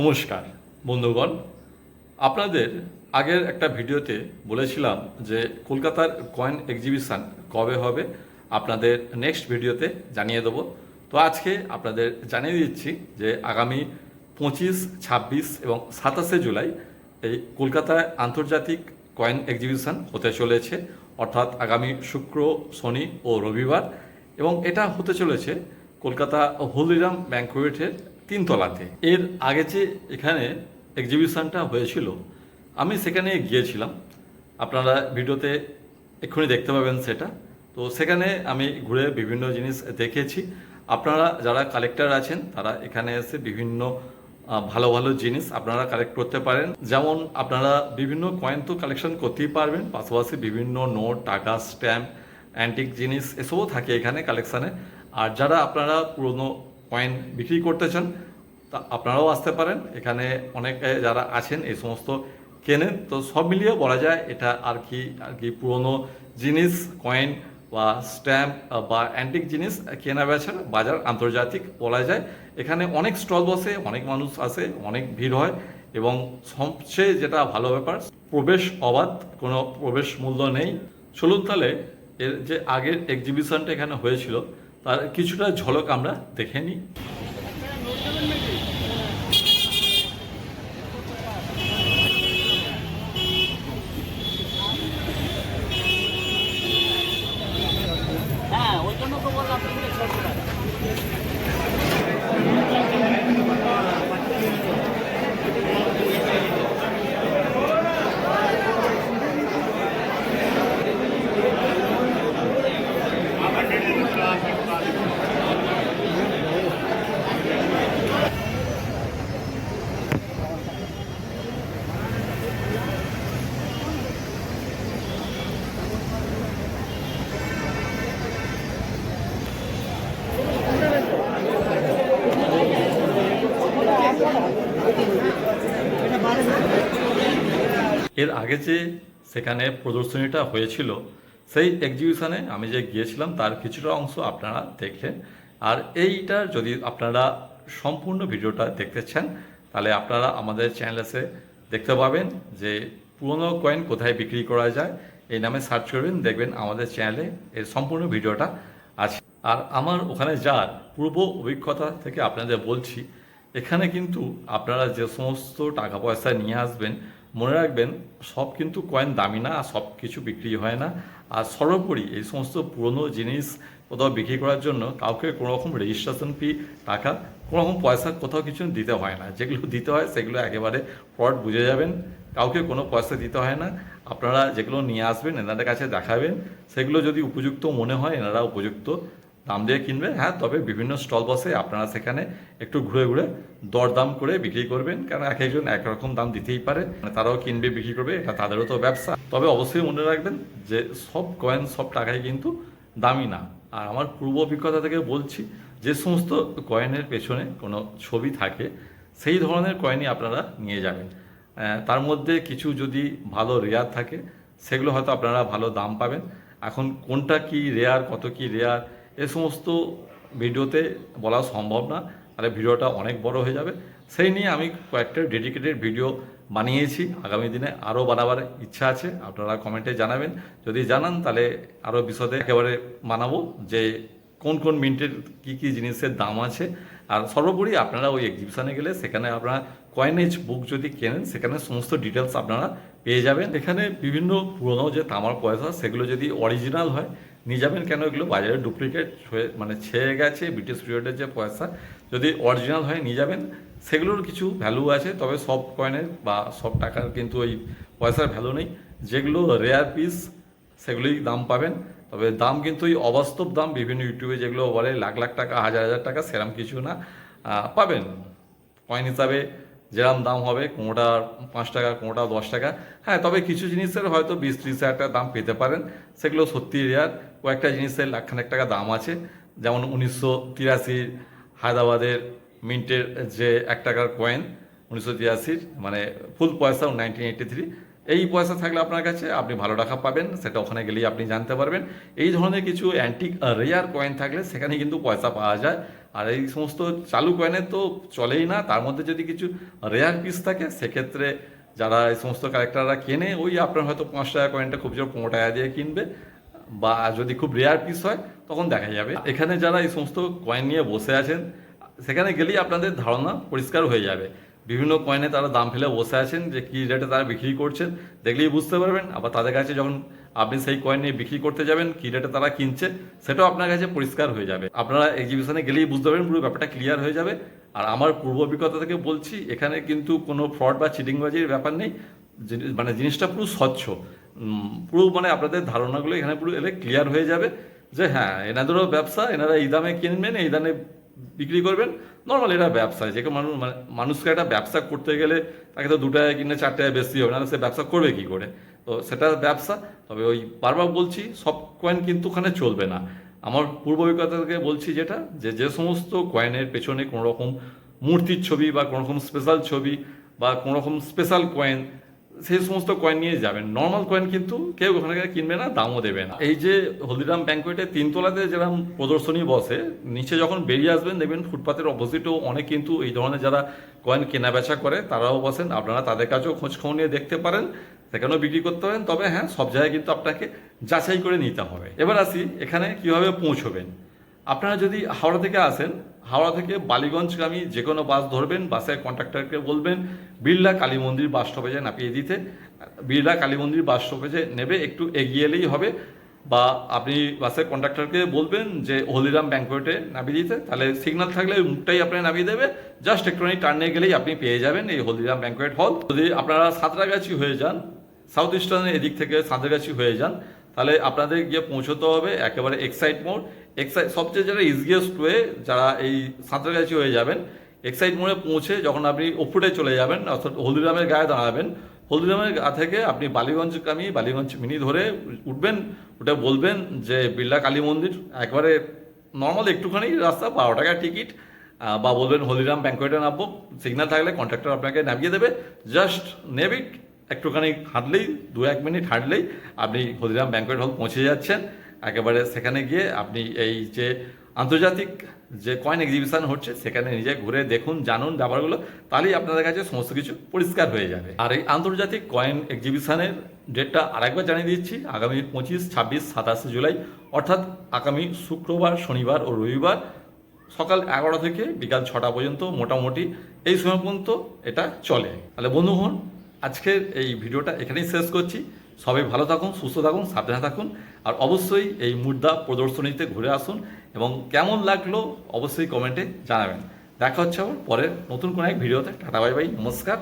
নমস্কার, বন্ধুগণ। আপনাদের আগের একটা ভিডিওতে বলেছিলাম যে কলকাতার কয়েন এক্সিবিশন কবে হবে, আপনাদের নেক্সট ভিডিওতে জানিয়ে দেবো। তো আজকে আপনাদের জানিয়ে দিচ্ছি যে আগামী পঁচিশ, ছাব্বিশ এবং সাতাশে জুলাই এই কলকাতায় আন্তর্জাতিক কয়েন এক্সিবিশন হতে চলেছে। অর্থাৎ আগামী শুক্র, শনি ও রবিবার এবং এটা হতে চলেছে কলকাতা হলদিরাম ব্যাংকুয়েটের তিনতলাতে। এর আগে যে এখানে এক্সিবিশনটা হয়েছিল, আমি সেখানে গিয়েছিলাম। আপনারা ভিডিওতে এক্ষুনি দেখতে পাবেন সেটা। তো সেখানে আমি ঘুরে বিভিন্ন জিনিস দেখেছি। আপনারা যারা কালেক্টর আছেন, তারা এখানে এসে বিভিন্ন ভালো ভালো জিনিস আপনারা কালেক্ট করতে পারেন। যেমন আপনারা বিভিন্ন কয়েন তো কালেকশন করতেই পারবেন, পাশাপাশি বিভিন্ন নোট টাকা স্ট্যাম্প অ্যান্টিক জিনিস, এসবও থাকে এখানে কালেকশানে আর যারা আপনারা পুরনো কয়েন বিক্রি করতে চান, তা আপনারাও আসতে পারেন। এখানে অনেকে যারা আছেন, এই সমস্ত কেনেন, তো সব মিলিয়ে বলা যায় এটা আর কি আর কি পুরনো জিনিস কয়েন বা স্ট্যাম্প বা অ্যান্টিক জিনিস কেনা বেচার বাজার আন্তর্জাতিক বলা যায়। এখানে অনেক স্টল বসে, অনেক মানুষ আসে, অনেক ভিড় হয় এবং সবচেয়ে যেটা ভালো ব্যাপার, প্রবেশ অবাধ, কোনো প্রবেশ মূল্য নেই। চলুন তাহলে এর যে আগের এক্সিবিশনটা এখানে হয়েছিল তার কিছুটা ঝলক আমরা দেখে নিই হ্যাঁ ওই জন্য তো বললাম তুমি ছশো টাকা এর আগে যে সেখানে প্রদর্শনীটা হয়েছিল, সেই এক্সিবিশনে আমি যে গিয়েছিলাম, তার কিছুটা অংশ আপনারা দেখলেন আর এইটার যদি আপনারা সম্পূর্ণ ভিডিওটা দেখতে চান, তাহলে আপনারা আমাদের চ্যানেলে দেখতে পাবেন যে পুরনো কয়েন কোথায় বিক্রি করা যায়, এই নামে সার্চ করবেন, দেখবেন আমাদের চ্যানেলে এর সম্পূর্ণ ভিডিওটা আছে। আর আমার ওখানে যার পূর্ব অভিজ্ঞতা থেকে আপনাদের বলছি, এখানে কিন্তু আপনারা যে সমস্ত টাকা পয়সা নিয়ে আসবেন মনে রাখবেন, সব কিন্তু কয়েন দামি না, আর সব কিছু বিক্রি হয় না। আর সর্বোপরি এই সমস্ত পুরনো জিনিস কোথাও বিক্রি করার জন্য কাউকে কোনো রকম রেজিস্ট্রেশন ফি টাকা কোনো রকম পয়সা কোথাও কিছু দিতে হয় না। যেগুলো দিতে হয় সেগুলো একেবারে ফ্রড বুঝে যাবেন। কাউকে কোনো পয়সা দিতে হয় না। আপনারা যেগুলো নিয়ে আসবেন, এনাদের কাছে দেখাবেন। সেগুলো যদি উপযুক্ত মনে হয়, এনারা উপযুক্ত দাম দিয়ে কিনবে হ্যাঁ তবে বিভিন্ন স্টল বসে আপনারা সেখানে একটু ঘুরে ঘুরে দরদাম করে বিক্রি করবেন, কারণ এক একজন একরকম দাম দিতেই পারে। মানে তারাও কিনবে, বিক্রি করবে, এটা তাদেরও তো ব্যবসা। তবে অবশ্যই মনে রাখবেন যে সব কয়েন সব টাকাই কিন্তু দামি না। আর আমার পূর্ব অভিজ্ঞতা থেকে বলছি, যে সমস্ত কয়েনের পেছনে কোনো ছবি থাকে, সেই ধরনের কয়েনই আপনারা নিয়ে যাবেন। তার মধ্যে কিছু যদি ভালো রেয়ার থাকে, সেগুলো হয়তো আপনারা ভালো দাম পাবেন। এখন কোনটা কি রেয়ার কত কি রেয়ার এ সমস্ত ভিডিওতে বলা সম্ভব না, তাহলে ভিডিওটা অনেক বড় হয়ে যাবে। সেই নিয়ে আমি কয়েকটা ডেডিকেটেড ভিডিও বানিয়েছি, আগামী দিনে আরও বানাবার ইচ্ছা আছে, আপনারা কমেন্টে জানাবেন। যদি জানান, তাহলে আরও বিশদে একেবারে বানাবো যে কোন কোন মিন্টের কি কি জিনিসের দাম আছে। আর সর্বোপরি আপনারা ওই এক্সিবিশনে গেলে সেখানে আপনারা কয়েনেজ বুক যদি কেনেন, সেখানে সমস্ত ডিটেলস আপনারা পেয়ে যাবেন। এখানে বিভিন্ন পুরনো যে তামার পয়সা, সেগুলো যদি অরিজিনাল হয় নিয়ে যাবেন কেন এগুলো? বাজারে ডুপ্লিকেট মানে ছেয়ে গেছে ব্রিটিশ পিরিয়ডের যে পয়সা, যদি অরিজিনাল হয় নিয়ে যাবেন, সেগুলোর কিছু ভ্যালু আছে, তবে সব কয়েনের বা সব টাকার কিন্তু ওই পয়সার ভ্যালু নেই। যেগুলো রেয়ার পিস সেগুলোই দাম পাবেন। তবে দাম কিন্তু ওই অবাস্তব দাম, বিভিন্ন ইউটিউবে যেগুলো বলে, লাখ লাখ টাকা, হাজার হাজার টাকা, সেরম কিছু না পাবেন। কয়েন হিসাবে যেরকম দাম হবে কোনোটা পাঁচ টাকা কোনোটা দশ টাকা। হ্যাঁ তবে কিছু জিনিসের হয়তো বিশ, ত্রিশ হাজার টাকা দাম পেতে পারেন। সেগুলো সত্যি রেয়ার কয়েকটা জিনিসের লাখখানেক টাকা দাম আছে। যেমন উনিশশো তিরাশির হায়দ্রাবাদের মিন্টের যে এক টাকার কয়েন উনিশশো তিরাশির মানে ফুল পয়সা নাইনটিন এইটি থ্রি এই পয়সা থাকলে আপনার কাছে আপনি ভালো টাকা পাবেন, সেটা ওখানে গেলেই আপনি জানতে পারবেন। এই ধরনের কিছু অ্যান্টিক রেয়ার কয়েন থাকলে সেখানে কিন্তু পয়সা পাওয়া যায়। আর এই সমস্ত চালু কয়েনে তো চলেই না, তার মধ্যে যদি কিছু রেয়ার পিস থাকে, সেক্ষেত্রে যারা এই সমস্ত ক্যারেক্টাররা কেনে, ওই আপনার হয়তো পাঁচ টাকা কয়েনটা খুব জোর পনেরো টাকা দিয়ে কিনবে, বা যদি খুব রেয়ার পিস হয়, তখন দেখা যাবে। এখানে যারা এই সমস্ত কয়েন নিয়ে বসে আছেন, সেখানে গেলেই আপনাদের ধারণা পরিষ্কার হয়ে যাবে। বিভিন্ন কয়েনে তারা দাম ফেলে বসে আছেন, যে কী রেটে তারা বিক্রি করছেন, দেখলেই বুঝতে পারবেন। আবার তাদের কাছে যখন আপনি সেই কয়েন নিয়ে বিক্রি করতে যাবেন, কী রেটে তারা কিনছে, সেটাও আপনার কাছে পরিষ্কার হয়ে যাবে। আপনারা এক্সিবিশনে গেলেই বুঝতে পারবেন, পুরো ব্যাপারটা ক্লিয়ার হয়ে যাবে। আর আমার পূর্ব অভিজ্ঞতা থেকে বলছি, এখানে কিন্তু কোনো ফ্রড বা চিটিংবাজির ব্যাপার নেই। মানে জিনিসটা পুরো স্বচ্ছ। পুরো মানে আপনাদের ধারণাগুলো এখানে পুরো এলে ক্লিয়ার হয়ে যাবে যে হ্যাঁ এনাদেরও ব্যবসা, এনারা এই দামে কিনবেন, এই দামে বিক্রি করবেন। নর্মাল এটা ব্যবসা, যে মানুষ মানে মানুষকে একটা ব্যবসা করতে গেলে তাকে তো দু টাকা কিনে চার টাকা বেশি হবে না সে ব্যবসা করবে কি করে? তো সেটা ব্যবসা। তবে ওই বারবার বলছি, সব কয়েন কিন্তু ওখানে চলবে না। আমার পূর্ব অভিজ্ঞতা থেকে বলছি যেটা, যে যে সমস্ত কয়েনের পেছনে কোনো রকম মূর্তির ছবি বা কোনো রকম স্পেশাল ছবি বা কোনো রকম স্পেশাল কয়েন সেই সমস্ত কয়েন নিয়ে যাবেন। নর্মাল কয়েন কিন্তু কেউ ওখানে কিনবে না, দামও দেবে না। এই যে হলদিরাম ব্যাঙ্কোয়েটে তিনতলাতে যেরকম প্রদর্শনী বসে, নিচে যখন বেরিয়ে আসবেন, দেখবেন ফুটপাতের অপোজিটেও অনেক কিন্তু এই ধরনের যারা কয়েন কেনা বেচা করে, তারাও বসেন। আপনারা তাদের কাছেও খোঁজ খবর নিয়ে দেখতে পারেন। সেখানেও বিক্রি করতে পারেন, তবে হ্যাঁ সব জায়গায় কিন্তু আপনাকে যাচাই করে নিতে হবে। এবার আসি, এখানে কীভাবে পৌঁছবেন? আপনারা যদি হাওড়া থেকে আসেন, হাওড়া থেকে বালিগঞ্জগামী যে কোনো বাস ধরবেন, বাসের কন্ট্রাক্টরকে বলবেন, বিড়লা কালী মন্দির বাস স্টপেজে নাপিয়ে দিতে। বিড়লা কালী মন্দির বাস স্টপেজে নেবে, একটু এগিয়ে এলেই হবে। বা আপনি বাসের কন্ট্রাক্টরকে বলবেন যে, হলদিরাম ব্যাঙ্কোয়েটে নামিয়ে দিতে। তাহলে সিগন্যাল থাকলে মুখটাই আপনাকে নামিয়ে দেবে। জাস্ট একটুখানি টার্নে গেলেই আপনি পেয়ে যাবেন এই হলদিরাম ব্যাঙ্কোয়েট হল যদি আপনারা সাঁতরাগাছি হয়ে যান সাউথ ইস্টার্নের এদিক থেকে সাঁতরাগাছি হয়ে যান, তাহলে আপনাদের গিয়ে পৌঁছতে হবে একেবারে এক্সাইট মোড় এক্সাইট সবচেয়ে যারা ইজিয়েস্ট ওয়ে যারা এই সাঁতরাগাছি হয়ে যাবেন এক্সাইট মোড়ে পৌঁছে যখন আপনি ওপরে চলে যাবেন, অর্থাৎ হলদিরামের গায়ে দাঁড়াবেন, হলদিরামের গা থেকে আপনি বালিগঞ্জগামী বালিগঞ্জ মিনি ধরে উঠবেন, উঠে বলবেন যে, বিড়লা কালী মন্দির। একবারে নর্মাল একটুখানি রাস্তা, বারো টাকা টিকিট বা বলবেন হলদিরাম ব্যাঙ্কোয়েটে নামবো। সিগন্যাল থাকলে কন্ট্রাক্টর আপনাকে নামিয়ে দেবে। জাস্ট নেভিট একটুখানি হাঁটলেই, দু এক মিনিট হাঁটলেই আপনি হলদিরাম ব্যাঙ্কোয়েট হল পৌঁছে যাচ্ছেন। একেবারে সেখানে গিয়ে আপনি এই যে আন্তর্জাতিক যে কয়েন এক্সিবিশন হচ্ছে, সেখানে নিজে ঘুরে দেখুন, জানুন ব্যাপারগুলো, তাহলেই আপনাদের কাছে সমস্ত কিছু পরিষ্কার হয়ে যাবে। আর এই আন্তর্জাতিক কয়েন এক্সিবিশনের ডেটটা আরেকবার জানিয়ে দিচ্ছি, আগামী পঁচিশ, ছাব্বিশ, সাতাশে জুলাই, অর্থাৎ আগামী শুক্রবার, শনিবার ও রবিবার সকাল এগারোটা থেকে বিকাল ছটা পর্যন্ত মোটামুটি এই সময় পর্যন্ত এটা চলে। তাহলে বন্ধু হন আজকের এই ভিডিওটা এখানেই শেষ করছি। সবাই ভালো থাকুন, সুস্থ থাকুন, সাবধানে থাকুন, আর অবশ্যই এই মুদ্রা প্রদর্শনীতে ঘুরে আসুন। এবং কেমন লাগল অবশ্যই কমেন্টে জানাবেন। দেখা হচ্ছে আবার পরের নতুন কোনো এক ভিডিওতে টাটা বাই বাই নমস্কার।